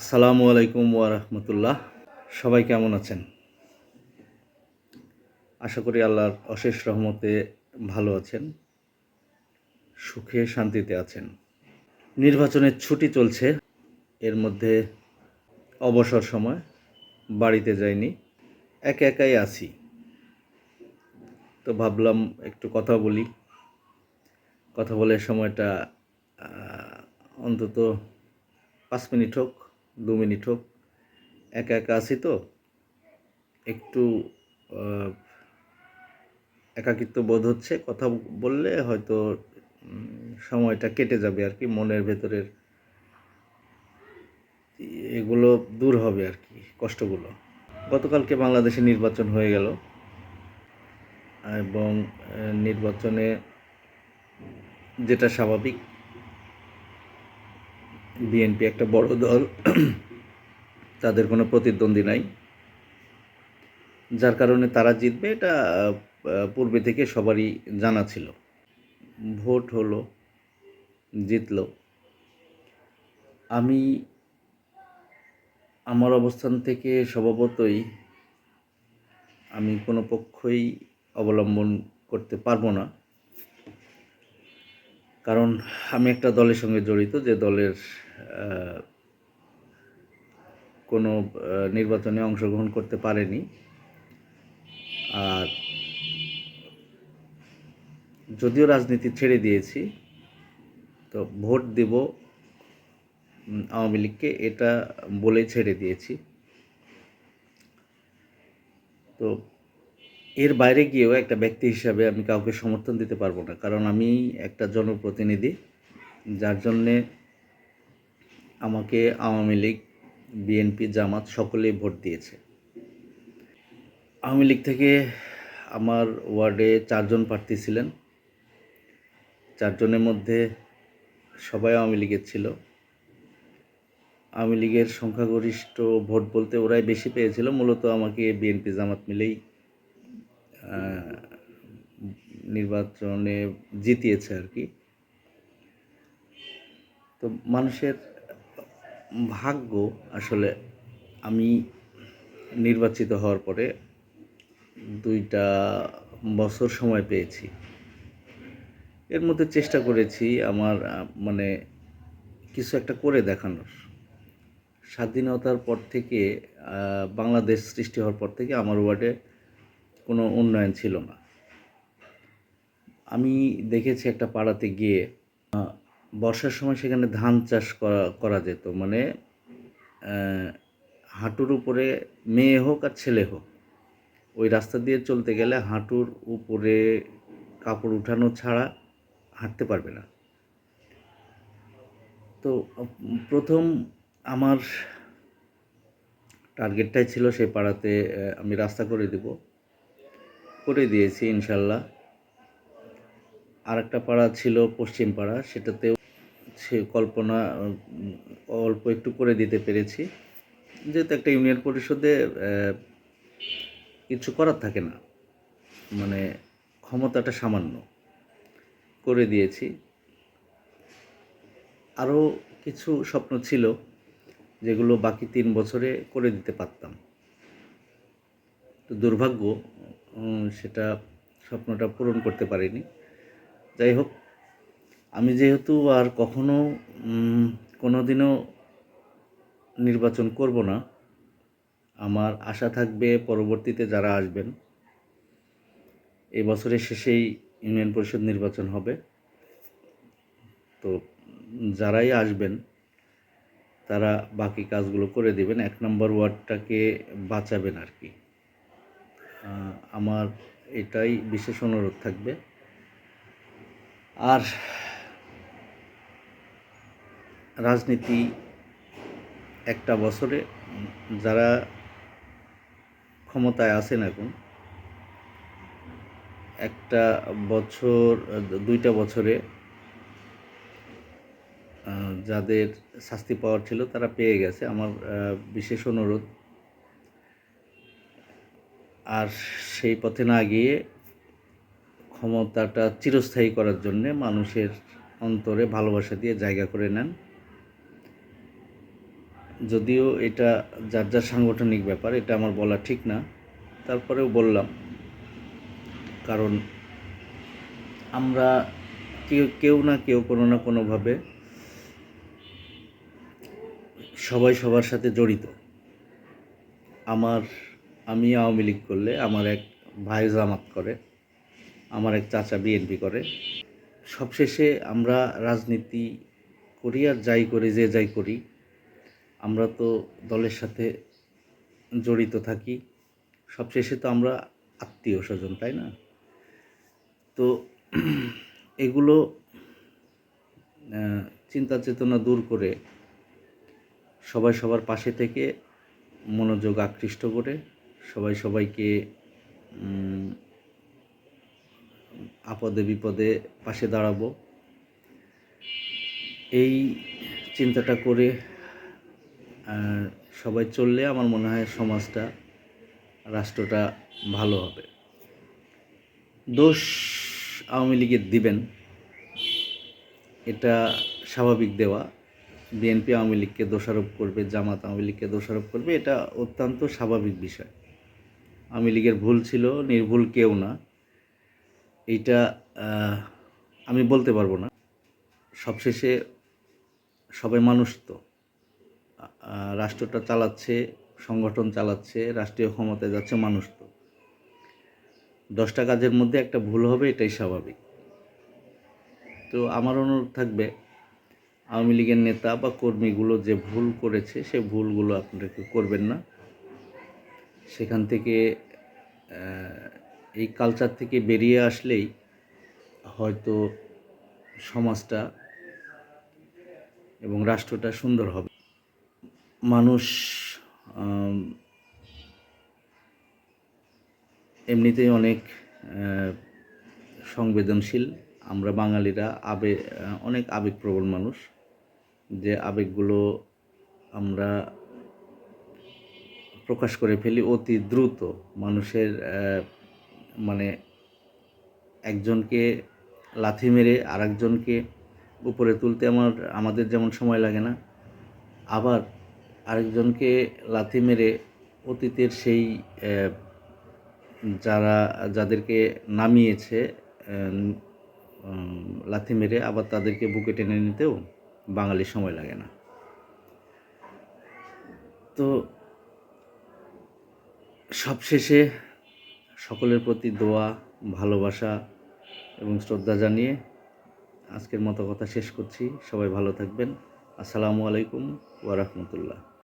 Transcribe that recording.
আসসালামু আলাইকুম ওয়ারহমতুল্লাহ সবাই কেমন আছেন? আশা করি আল্লাহর অশেষ রহমতে ভালো আছেন, সুখে শান্তিতে আছেন। নির্বাচনের ছুটি চলছে, এর মধ্যে অবসর সময়, বাড়িতে যাইনি, একা একাই আছি। তো ভাবলাম একটু কথা বলি। কথা বলে সময়টা অন্তত পাঁচ মিনিট হোক দু মিনিট হোক। একা একা আছি তো। একটু একাকিত্ব বোধ হচ্ছে। কথা বললে হয়তো সময়টা কেটে যাবে আর কি, মনের ভেতরের এগুলো দূর হবে আর কি, কষ্টগুলো। গতকালকে বাংলাদেশে নির্বাচন হয়ে গেল। এবং নির্বাচনে যেটা স্বাভাবিক বিএনপি একটা বড় দল, তাদের কোনো প্রতিদ্বন্দ্বী নাই। যার কারণে তারা জিতবে এটা পূর্বে থেকে সবারই জানা ছিল। ভোট হলো, জিতল। আমি আমার অবস্থান থেকে স্বভাবতই আমি কোনো পক্ষই অবলম্বন করতে পারব না। কারণ আমি একটা দলের সঙ্গে জড়িত, যে দলের কোনো নির্বাচনে অংশগ্রহণ করতে পারেনি। আর যদিও রাজনীতি ছেড়ে দিয়েছি, তো ভোট দেব আওয়ামী লীগকে, এটা বলে ছেড়ে দিয়েছি। তো এর বাইরে গিয়েও একটা ব্যক্তি হিসাবে আমি কাউকে সমর্থন দিতে পারব না, কারণ আমি একটা জনপ্রতিনিধি, যার জন্যে আমাকে আওয়ামী লীগ, বিএনপি, জামাত সকলেই ভোট দিয়েছে। আওয়ামী লীগ থেকে আমার ওয়ার্ডে চারজন প্রার্থী ছিলেন। চারজনের মধ্যে সবাই আওয়ামী লীগের ছিল। আওয়ামী লীগের সংখ্যাগরিষ্ঠ ভোট বলতে ওরাই বেশি পেয়েছিল। মূলত আমাকে বিএনপি, জামাত মিলেই নির্বাচনে জিতিয়েছে আর কি। তো মানুষের ভাগ্য আসলে আমি নির্বাচিত হওয়ার পরে দুইটা বছর সময় পেয়েছি। এর মধ্যে চেষ্টা করেছি আমার মানে কিছু একটা করে দেখানোর। স্বাধীনতার পর থেকে বাংলাদেশ সৃষ্টি হওয়ার পর থেকে আমার ওয়ার্ডে কোনো উন্নয়ন ছিল না। আমি দেখেছি একটা পাড়াতে গিয়ে বর্ষার সময় সেখানে ধান চাষ করা করা যেত। মানে হাঁটুর উপরে মেয়ে হোক আর ছেলে হোক, ওই রাস্তা দিয়ে চলতে গেলে হাঁটুর উপরে কাপড় উঠানো ছাড়া হাঁটতে পারবে না। তো প্রথম আমার টার্গেটটাই ছিল সেই পাড়াতে আমি রাস্তা করে দেব। করে দিয়েছি, ইনশাল্লাহ। আর একটা পাড়া ছিল পশ্চিম পাড়া, সেটাতেও সে কল্পনা অল্প একটু করে দিতে পেরেছি। যেহেতু একটা ইউনিয়ন পরিষদে কিছু করার থাকে না। মানে ক্ষমতাটা সামান্য করে দিয়েছি। আরও কিছু স্বপ্ন ছিল, যেগুলো বাকি তিন বছরে করে দিতে পারতাম। তো দুর্ভাগ্য সেটা স্বপ্নটা পূরণ করতে পারিনি। যাই হোক আমি যেহেতু আর কখনো উম, কোনোদিনও নির্বাচন করব না আমার আশা থাকবে পরবর্তীতে যারা আসবেন এই বছরের শেষেই ইউনিয়ন পরিষদ নির্বাচন হবে। তো যারাই আসবেন তারা বাকি কাজগুলো করে দেবেন এক নম্বর ওয়ার্ডটাকে বাঁচাবেন আর কি। আমার এটাই বিশেষ অনুরোধ থাকবে। আর রাজনীতি একটা বছরে যারা ক্ষমতায় আছেন এখন, একটা বছর, দুইটা বছরে যাদের শাস্তি পাওয়ার ছিল তারা পেয়ে গেছে। আমার বিশেষ অনুরোধ, আর সেই পথে না গিয়ে ক্ষমতাটা চিরস্থায়ী করার জন্যে মানুষের অন্তরে ভালোবাসা দিয়ে জায়গা করে নেন। যদিও এটা যার যার সাংগঠনিক ব্যাপার, এটা আমার বলা ঠিক না। তারপরেও বললাম, কারণ আমরা কেউ কেউ না কেউ কোনো না কোনোভাবে সবাই সবার সাথে জড়িত। আমার, আমি আওয়ামী লীগ করলে আমার এক ভাই জামাত করে, আমার এক চাচা বিএনপি করে। সবশেষে আমরা রাজনীতি করি আর যাই করি যে যাই করি আমরা তো দলের সাথে জড়িত থাকি। সবশেষে তো আমরা আত্মীয় স্বজন, তাই না? তো এগুলো চিন্তা চেতনা দূর করে সবাই সবার পাশে থেকে মনোযোগ আকৃষ্ট করে সবাই সবাইকে আপদে বিপদে পাশে দাঁড়াবো। এই চিন্তাটা করে আহ, সবাই চললে আমার মনে হয় সমাজটা রাষ্ট্রটা ভালো হবে। দোষ আওয়ামী লীগের দিবেন এটা স্বাভাবিক দেওয়া। বিএনপি আওয়ামী লীগকে দোষারোপ করবে জামাত আওয়ামী লীগকে দোষারোপ করবে এটা অত্যন্ত স্বাভাবিক বিষয়। আওয়ামী লীগের ভুল ছিল নির্ভুল কেউ না। এইটা আমি বলতে পারব না। সবশেষে সবাই মানুষ তো। রাষ্ট্রটা চালাচ্ছে, সংগঠন চালাচ্ছে, রাষ্ট্রীয় ক্ষমতায় যাচ্ছে মানুষ তো। দশটা কাজের মধ্যে একটা ভুল হবে, এটাই স্বাভাবিক। তো আমার অনুরোধ থাকবে, আওয়ামী লীগের নেতা বা কর্মীগুলো যে ভুল করেছে, সে ভুলগুলো আপনারা করবেন না। সেখান থেকে এই কালচার থেকে বেরিয়ে আসলেই হয়তো সমাজটা এবং রাষ্ট্রটা সুন্দর হবে। মানুষ এমনিতেই অনেক সংবেদনশীল। আমরা বাঙালিরা আবে, অনেক আবেগপ্রবণ মানুষ। যে আবেগগুলো আমরা প্রকাশ করে ফেলি অতি দ্রুত। মানুষের মানে একজনকে লাথি মেরে আরেকজনকে উপরে তুলতে আমার, আমাদের যেমন সময় লাগে না, আবার আরেকজনকে লাথি মেরে অতীতের সেই যারা, যাদেরকে নামিয়েছে লাথি মেরে আবার তাদেরকে বুকে টেনে নিতেও বাঙালি সময় লাগে না। তো সবশেষে সকলের প্রতি দোয়া, ভালোবাসা এবং শ্রদ্ধা জানিয়ে আজকের মতো কথা শেষ করছি। সবাই ভালো থাকবেন। আসসালামু আলাইকুম ওয়া রাহমাতুল্লাহ।